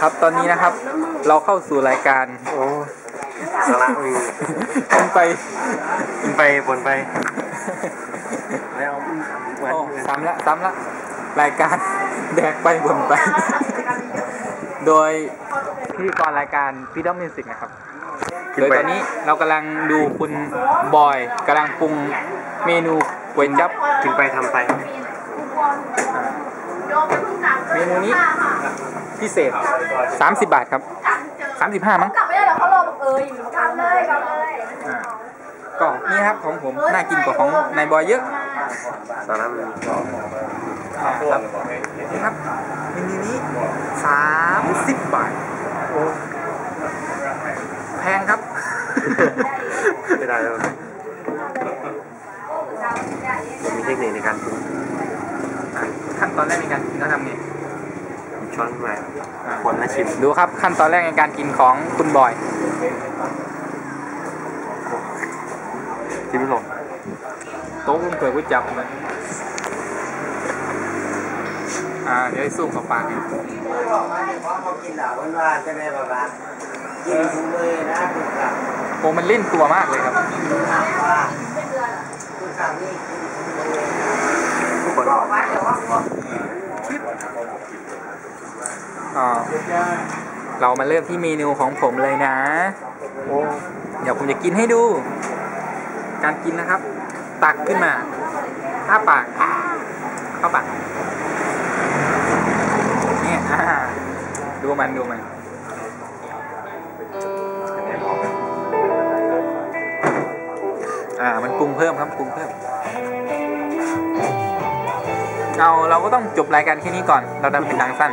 ครับตอนนี้นะครับ เราเข้าสู่รายการโอ้สาระมีกันไปกินไปบนไป แล้ววันโอ้ซ้ำละซ้ำละรายการแดกไปบ่นไป โดยพิธีกรรายการพีดอมมิวสิกนะครับกินโดยไปตอนนี้เรากำลังดูคุณบอยกำลังปรุงเมนูก๋วยจั๊บกินไปทำไป เมนูนี้พิเศษ 30 บาทครับ 35 มั้งกลับไม่ได้หรอกเขารอบอกเอออยู่กลับเลยกลับเลยอ่าก็นี่ครับของผมน่ากินกว่าของนายบอยเยอะสาระมีอ่าครับนี่ครับเมนูนี้ 30 บาทแพงครับไม่ได้แล้วมีเทคนิคในการปรุงอะขั้น ตอนแรกในการกินเขาทำไงช้อนขึ้นมาอะคนละชิมดูครับขั้นตอนแรกในการกินของคุณบอยจิ้มลงโต๊ะกุ้งเผือกก๋วยจับมันอ่าเดี๋ยวให้ซูมเข้าปากให้กินเหล้าว่าจะได้ประมาณกินทุกมื้อนะทุกครั้งโอ้มันเล่นตัวมากเลยครับ ว่าทุกครั้งนี่กินทุกมื้อ ทุกคน อ่าเรามาเริ่มที่เมนูของผมเลยนะ เดี๋ยวผมจะกินให้ดู การกินนะครับ ตักขึ้นมาอ้าปากเข้าปากเนี่ยดูมันดูมันอ่า มันปรุงเพิ่มครับปรุงเพิ่ม เอาเราก็ต้องจบรายการแค่นี้ก่อน เราดำเป็นหนังสั้น